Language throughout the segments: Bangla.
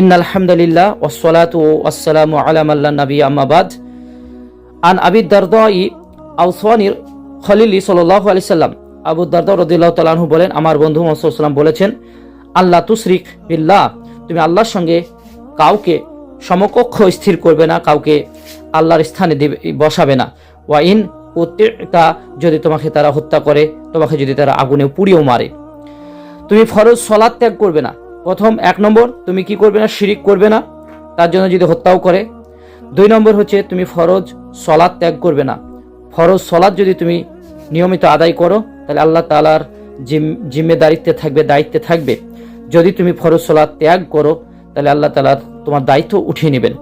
ইন আলহামদুলিল্লাহ ওসলাতু আসসালাম আলামাল্লা নবী আম্মাবাদ আন আবিদ দারদাই আউসওয়ানির খলিলি সাল্লাহ আলি সাল্লাম, আবু দারদা রদিল্লাহ তালাহু বলেন, আমার বন্ধু মসলাম বলেছেন আল্লাহ তুসরিক বিল্লাহ, তুমি আল্লাহর সঙ্গে কাউকে সমকক্ষ স্থির করবে না, কাউকে আল্লাহর স্থানে দেবে, বসাবে না। ওয়া ইন প্রত্যেকটা যদি তোমাকে তারা হত্যা করে, তোমাকে যদি তারা আগুনে পুড়িয়েও মারে। তুমি ফরজ সলাদ ত্যাগ করবে না। প্রথম এক নম্বর, তুমি কি করবে না, শিরিক করবে না, তার জন্য যদি হত্যাও করে। দুই নম্বর হচ্ছে, তুমি ফরজ সলাদ ত্যাগ করবে না। ফরজ সলাদ যদি তুমি নিয়মিত আদায় করো, তাহলে আল্লাহ তালার জিম্মেদারিত্বে থাকবে, দায়িত্বে থাকবে। যদি তুমি ফরজ সলাদ ত্যাগ করো, তাহলে আল্লাহ তালার তোমার দায়িত্ব উঠিয়ে নেবেন।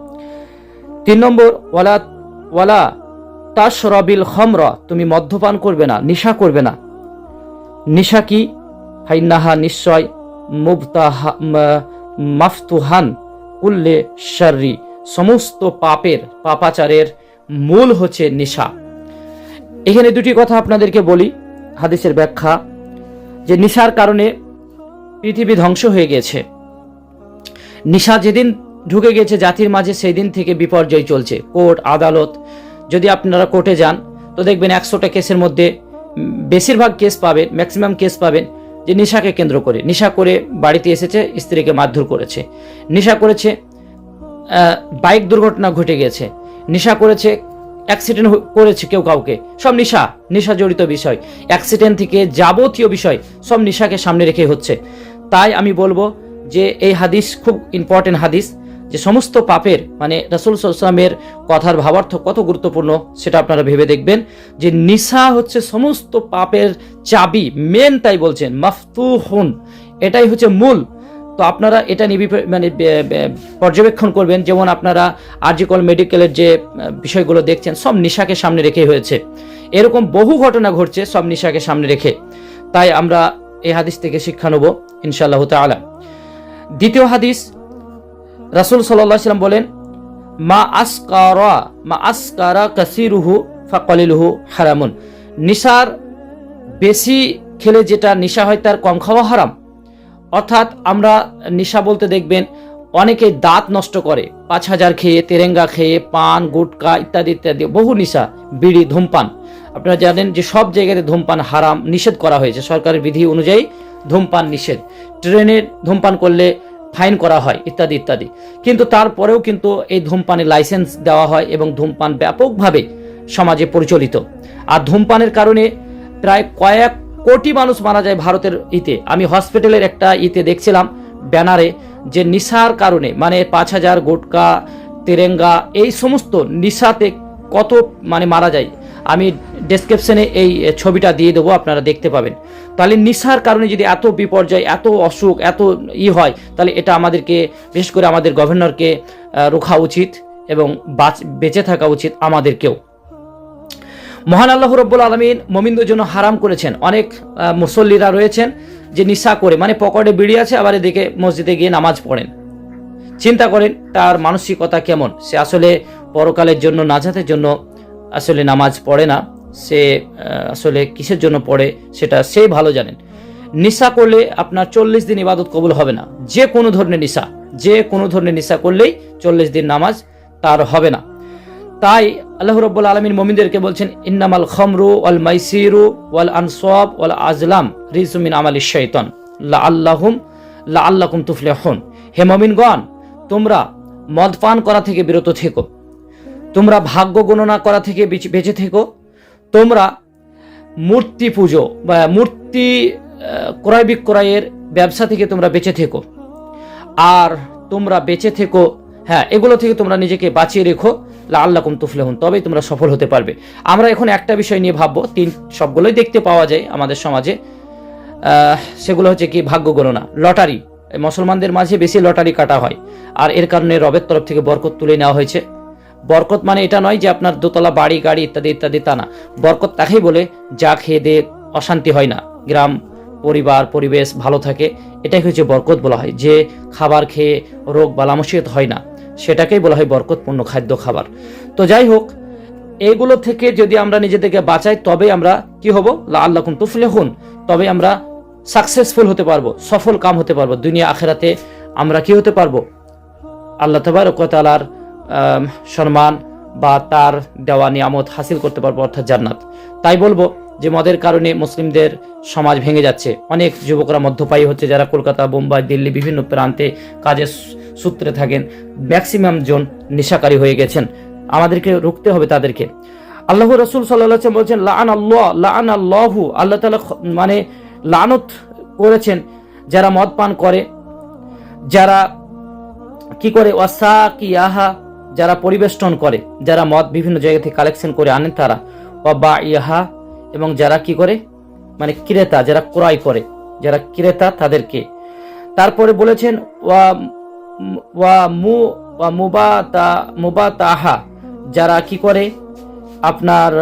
তিন নম্বর, ওয়ালা ওয়ালা তাশরাবিল খমরা, তুমি মদ্যপান করবে না, নিশা করবে না। নিশা কি? ফাইনাহা নিশ্চয় মাফতুহান কুল্লে শাররি। সমস্ত পাপের পাপাচারের মূল হচ্ছে নিশা। এখানে দুটি কথা আপনাদেরকে বলি, হাদিসের ব্যাখ্যা। যে নিশার কারণে পৃথিবী ধ্বংস হয়ে গেছে। নিশা যেদিন ঢুকে গেছে জাতির মাঝে সেই দিন থেকে বিপর্যয় চলছে। কোর্ট, আদালত, যদি আপনারা কোর্টে যান, তো দেখবেন একশোটা কেসের মধ্যে বেশিরভাগ কেস পাবেন, ম্যাক্সিমাম কেস পাবেন। যে নিশাকে কেন্দ্র করে। নিশা করে বাড়িতে এসেছে, স্ত্রীকে মারধর করেছে। নেশা করেছে বাইক দুর্ঘটনা ঘটে গেছে। নিশা করেছে অ্যাক্সিডেন্ট করেছে কেউ কাউকে। সব নিশা নিশা জড়িত বিষয়। অ্যাক্সিডেন্ট থেকে যাবতীয় বিষয় সব নিশাকে সামনে রেখে হচ্ছে। তাই আমি বলব যে এই হাদিস খুব ইম্পর্টেন্ট হাদিস। যে সমস্ত পাপের মানে রাসুল সাল্লামের কথার ভাবার্থ কত গুরুত্বপূর্ণ সেটা আপনারা ভেবে দেখবেন। যে নিশা হচ্ছে সমস্ত পাপের চাবি মেন তাই বলছেন মাফতু মাফতুহুন, এটাই হচ্ছে মূল। তো আপনারা এটা নিবি মানে পর্যবেক্ষণ করবেন, যেমন আপনারা আরজিকল মেডিকেলের যে বিষয়গুলো দেখছেন, সব নিশাকে সামনে রেখে হয়েছে। এরকম বহু ঘটনা ঘটছে, সব নিশাকে সামনে রেখে। তাই আমরা এই হাদিস থেকে শিক্ষা নেব, ইনশাআল্লাহ তাআলা। দ্বিতীয় হাদিস রাসূল সাল্লাম বলেন, মা আসকারা মা আসকারা কাসিরুহু ফাকালিলুহু হারামুন। নিশার বেশি খেলে যেটা নেশা হয় তার কম খাওয়া হারাম। অর্থাৎ আমরা নেশা বলতে দেখবেন, অনেকে দাঁত নষ্ট করে, পাঁচ হাজার খেয়ে তেরেঙ্গা খেয়ে পান, গুটকা ইত্যাদি ইত্যাদি, বহু নেশা, বিড়ি, ধূমপান। আপনারা জানেন যে সব জায়গাতে ধূমপান হারাম নিষেধ করা হয়েছে। সরকারের বিধি অনুযায়ী ধূমপান নিষেধ। ট্রেনে ধূমপান করলে ফাইন করা হয়, ইত্যাদি ইত্যাদি। কিন্তু তারপরেও কিন্তু এই ধূমপানের লাইসেন্স দেওয়া হয় এবং ধূমপান ব্যাপকভাবে সমাজে পরিচালিত। আর ধূমপানের কারণে প্রায় কয়েক কোটি মানুষ মারা যায় ভারতের ইতে। আমি হসপিটালের একটা ইতে দেখছিলাম ব্যানারে যে নিশার কারণে মানে পাঁচ হাজার গোটকা, তেরেঙ্গা, এই সমস্ত নিশাতে কত মানে মারা যায়। আমি ডেসক্রিপশনে এই ছবিটা দিয়ে দেবো, আপনারা দেখতে পাবেন। তাহলে নিশার কারণে যদি এত বিপর্যয়, এত অসুখ, এত ই হয়, তাহলে এটা আমাদেরকে, বিশেষ করে আমাদের গভর্নরকে রোখা উচিত এবং বাঁচ- থাকা উচিত আমাদেরকেও। মহান আল্লাহ রব্বুল আলমিন মমিনদের জন্য হারাম করেছেন। অনেক মুসল্লিরা রয়েছেন যে নিশা করে মানে পকেটে বিড়ি আছে, আবার এদিকে মসজিদে গিয়ে নামাজ পড়েন। চিন্তা করেন, তার মানসিকতা কেমন? সে আসলে পরকালের জন্য, নাজাতের জন্য আসলে নামাজ পড়ে না, সে আসলে কিসের জন্য পড়ে সেটা সে ভালো জানেন। নিশা করলে আপনার চল্লিশ দিন ইবাদত কবুল হবে না। যে কোনো ধরনের নিশা যে কোনো ধরনের নিশা করলেই চল্লিশ দিন নামাজ তার হবে না। তাই আল্লাহ রব্বুল আলমিন মোমিনদেরকে বলছেন, ইন্নামাল খমরু ওয়াল মাইসিরু ওয়াল আনসব ওয়াল আজলাম রিজুমিন আমাল শৈতন লা আল্লাহুম লা আল্লাকুম তুফলেহন। হে মমিনগণ, তোমরা মদ পান করা থেকে বিরত থেকো। তোমরা ভাগ্য গণনা করা থেকে বেঁচে- থেকো। তোমরা মূর্তি পুজো বা মূর্তি ক্রয় বিক্রয়ের ব্যবসা থেকে তোমরা বেঁচে থেকো। আর তোমরা বেঁচে থেকো হ্যাঁ এগুলো থেকে তোমরা নিজেকে বাঁচিয়ে রেখো। লা আল্লাহ কুম তুফলেহুন, তবেই তোমরা সফল হতে পারবে। আমরা এখন একটা বিষয় নিয়ে ভাববো, তিন, সবগুলোই দেখতে পাওয়া যায় আমাদের সমাজে। সেগুলো হচ্ছে কি, ভাগ্য গণনা, লটারি। মুসলমানদের মাঝে বেশি লটারি কাটা হয়। আর এর কারণে রবের তরফ থেকে বরকত তুলে নেওয়া হয়েছে। বরকত মানে এটা নয় যে আপনার দোতলা বাড়ি, গাড়ি ইত্যাদি ইত্যাদি তা না। বরকত তাকেই বলে, যা খেয়ে দিয়ে অশান্তি হয় না। গ্রাম, পরিবার, পরিবেশ ভালো থাকে এটাই হচ্ছে বরকত বলা হয়। যে খাবার খেয়ে রোগ বালামসিয়ত হয় না, সেটাকেই বলা হয় বরকতপূর্ণ খাদ্য খাবার। তো যাই হোক এইগুলো থেকে যদি আমরা নিজেদেরকে বাঁচাই তবে আমরা কি হব? আল্লাহ তুফলে হন তবে আমরা সাকসেসফুল হতে পারব, সফল কাম হতে পারব। দুনিয়া, আখেরাতে আমরা কি হতে পারব? আল্লাহ তবরকতালার সম্মান বা তার দেওয়া নিয়ামত হাসিল করতে পারব, অর্থাৎ জান্নাত। তাই বলব যে মদের কারণে মুসলিমদের সমাজ ভেঙে যাচ্ছে। অনেক যুবকরা মধ্যপায়ী হচ্ছে যারা কলকাতা, বোম্বাই, দিল্লি বিভিন্ন প্রান্তে কাজের সূত্রে থাকেন। ম্যাক্সিমাম জন নেশাকারী হয়ে গেছেন। আমাদেরকে রুখতে হবে তাদেরকে। আল্লাহ রসুল সাল্লাহ বলছেন লান আল্লাহ লান আল্লাহু। আল্লাহ তালা মানে লানত করেছেন যারা মদ পান করে। যারা কি করে? ওয়াসাকিয়াহা যারা পরিবেষ্টন করে, যারা মদ বিভিন্ন জায়গা থেকে কালেকশন করে আনেন তারা। বা ইয়াহা এবং যারা কি করে? মানে ক্রেতা, যারা ক্রয় করে, যারা ক্রেতা তাদেরকে। তারপরে বলেছেন, ওয়া ওয়া মু, ওয়া মুবাতা, মুবাতাহা, যারা কি করে? আপনার,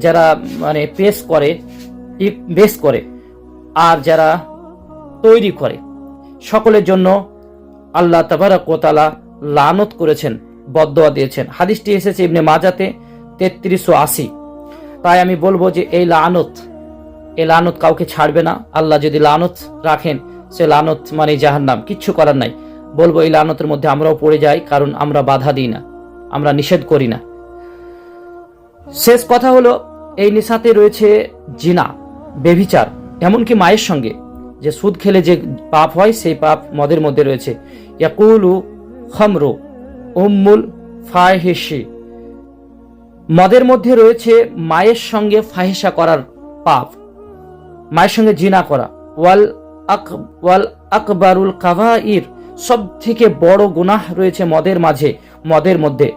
যারা মানে পেশ করে বেশ করে, আর যারা তৈরি করে। সকলের জন্য আল্লাহ তাবারাকালা লানত করেছেন, বদদোয়া দিয়েছেন। হাদিসটি এসেছে ইবনে মাজাতে তেত্রিশশো আশি। তাই আমি বলব যে এই লানত এই লানত কাউকে ছাড়বে না। আল্লাহ যদি লানত রাখেন, সে লানত মানে জাহার নাম কিচ্ছু করার নাই। বলব এই লানতের মধ্যে আমরাও পড়ে যাই, কারণ আমরা বাধা দিই না, আমরা নিষেধ করি না। শেষ কথা হলো, এই নিশাতে রয়েছে জিনা, বেভিচার, এমনকি মায়ের সঙ্গে। যে সুদ খেলে যে পাপ হয়, সেই পাপ মদের মধ্যে রয়েছে। ইয়াকুলু খমরু, উম্মুল ফাহেসি মদের মধ্যে রয়েছে মায়ের সঙ্গে ফাহেসা করার পাপ, মায়ের সঙ্গে জিনা করা। ওয়াল আক, ওয়াল আকবারুল কাভাইর সব থেকে বড় গুনাহ রয়েছে মদের মাঝে, মদের মধ্যে।